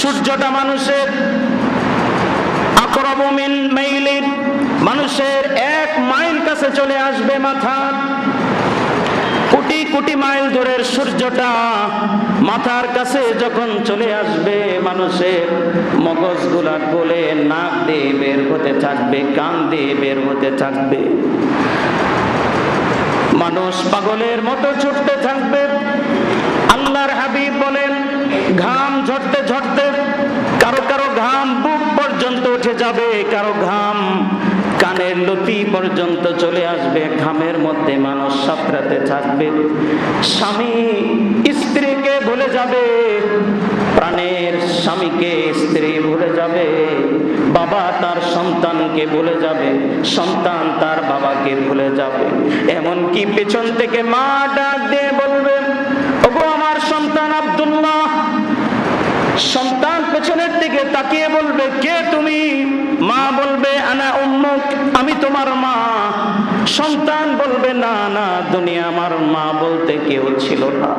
সূর্যটা মানুষের আকরবমিন মাইলিন মানুষের এক মাইল কাছে চলে আসবে মাথা। কোটি কোটি মাইল দূরের সূর্যটা মাথার কাছে যখন চলে আসবে মানুষের মগজগুলা গলে নাক দিয়ে বের হতে থাকবে, কান দিয়ে বের হতে থাকবে। মানুষ পাগলের মতো ছুটতে থাকবে। ঘাম ঝরতে ঝরতে কারও কারও ঘাম বুক পর্যন্ত উঠে যাবে, কারও ঘাম কানের লতি পর্যন্ত চলে আসবে, ঘামের মধ্যে মানুষ সাঁতরাতে থাকবে। স্বামী স্ত্রীকে ভুলে যাবে, প্রাণের স্বামীকে স্ত্রী ভুলে যাবে, বাবা তার সন্তানকে ভুলে যাবে, সন্তান তার বাবাকে ভুলে যাবে। এমনকি পেছন থেকে মা ডাক দিয়ে বলবে ওগো আমার সন্তান আব্দুল্লাহ সন্তান পেছনের দিকে তাকিয়ে বলবে, কে তুমি? মা বলবে, আনা উম্মুক, আমি তোমার মা। সন্তান বলবে, না না, দুনিয়া আমার মা বলতে কেউ ছিল না।